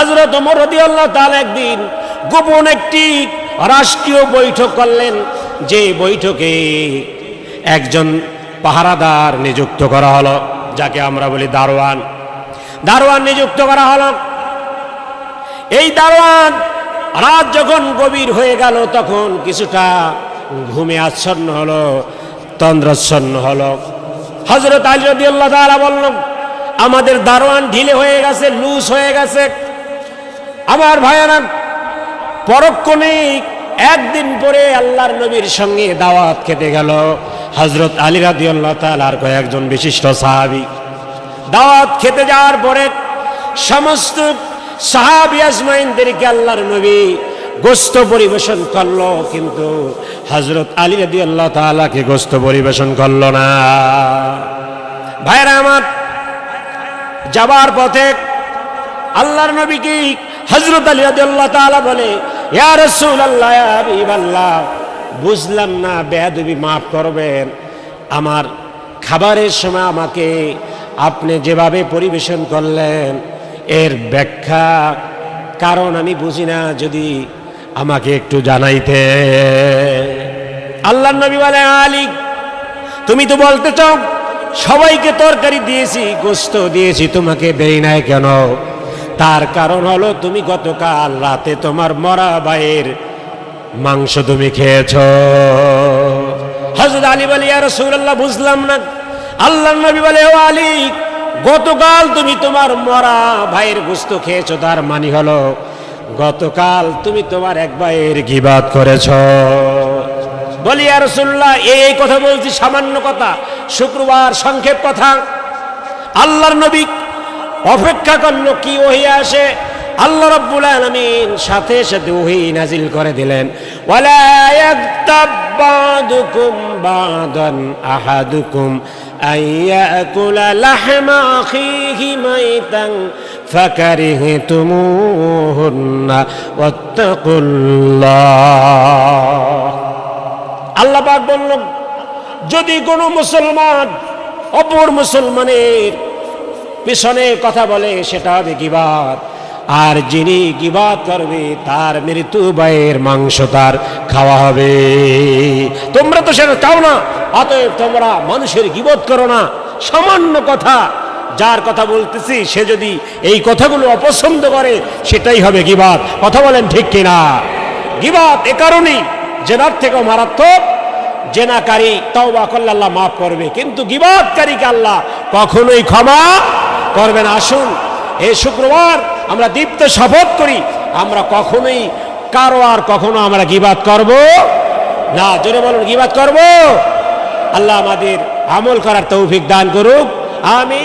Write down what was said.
হজরত ওমর আল্লাহ তাআলা একদিন গোপন একটি রাষ্ট্রীয় বৈঠক করলেন। যে বৈঠকে একজন পাহারাদার নিযুক্ত করা হলো, যাকে আমরা বলি দারোয়ান। দারোয়ান নিযুক্ত করা হলো। এই দারোয়ান রাত যখন গভীর হয়ে গেল, তখন কিছুটা ঘুমে আচ্ছন্ন হলো, তন্দ্রাচ্ছন্ন হলো। হজরত আলী রদি তাআলা বলল আমাদের দারোয়ান ঢিলে হয়ে গেছে, লুজ হয়ে গেছে। আমার ভাইয়ারা পরক্ষণে একদিন পরে আল্লাহর নবীর সঙ্গে দাওয়াত খেতে গেল। হজরত আলী রাদি আল্লাহ তালার কয়েকজন বিশিষ্ট সাহাবি। দাওয়াত খেতে যাওয়ার পরে সমস্ত সাহাবি আজমাইনদেরকে আল্লাহর নবী গোস্ত পরিবেশন করল, কিন্তু হজরত আলী রাদি আল্লাহ তালাকে গোস্ত পরিবেশন করল না। ভাইরা আমার, যাবার পথে আল্লাহর নবী কি হজরত আলী তাআলা বলে, ইয়া রাসূলুল্লাহ, ইয়া হাবিবাল্লাহ, বুঝলাম না, বেয়াদবি মাফ করবেন। আমার খাবারের সময় আমাকে আপনি যেভাবে পরিবেশন করলেন, এর ব্যাখ্যা, কারণ আমি বুঝি না, যদি আমাকে একটু জানাইতে। আল্লাহ নবী বলে, আলী, তুমি তো বলতে চাও, সবাইকে তরকারি দিয়েছি, গোস্ত দিয়েছি, তোমাকে দেই নাই কেন? তার কারণ হলো তুমি গতকাল রাতে তোমার মরা ভাইয়ের মাংস তুমি খেয়েছ। হজরত আলী বলে আর রসুল্লাহ বুঝলাম না। আল্লাহ নবী বলে, ও আলী, গতকাল তুমি তোমার মরা ভাইয়ের গোস্ত খেয়েছো, তার মানি হলো গতকাল তুমি তোমার এক ভাইয়ের গিবাদ করেছ। বলি আর রসুল্লাহ এই এই কথা বলছি সামান্য কথা, শুক্রবার সংক্ষেপ কথা। আল্লাহর নবী অপেক্ষা করল, কি ওহি আসে? আল্লাহ রাব্বুল আলামিন সাথে সাথে ওহি নাজিল করে দিলেন। আহাদুকুম ওয়াত্তাকুল্লাহ। আল্লাহ বলল, যদি কোনো মুসলমান, অপর মুসলমানের পিছনে কথা বলে, সেটা হবে গিবাদ। আর যিনি গিবাদ করবে, তার মৃত্যু বায়ের মাংস তার খাওয়া হবে। তোমরা তো সেটা চাও না, অতএব তোমরা মানুষের গিবত করো না। সামান্য কথা, যার কথা বলতেছি, সে যদি এই কথাগুলো অপছন্দ করে, সেটাই হবে গিবাদ। কথা বলেন ঠিক কিনা? গিবাদ এ কারণেই, জেনার থেকেও মারাত্মক, জেনাকারী তওবা করলে আল্লাহ মাফ করবে। কিন্তু গিবাদকারীকে আল্লাহ কখনোই ক্ষমা করবেন, আসুন। এ শুক্রবার আমরা দীপ্ত শপথ করি, আমরা কখনোই কারও আর কখনো আমরা গিবাদ করব না। জোরে বলুন, গিবাদ করব? আল্লাহ আমাদের আমল করার তৌফিক দান করুক। আমি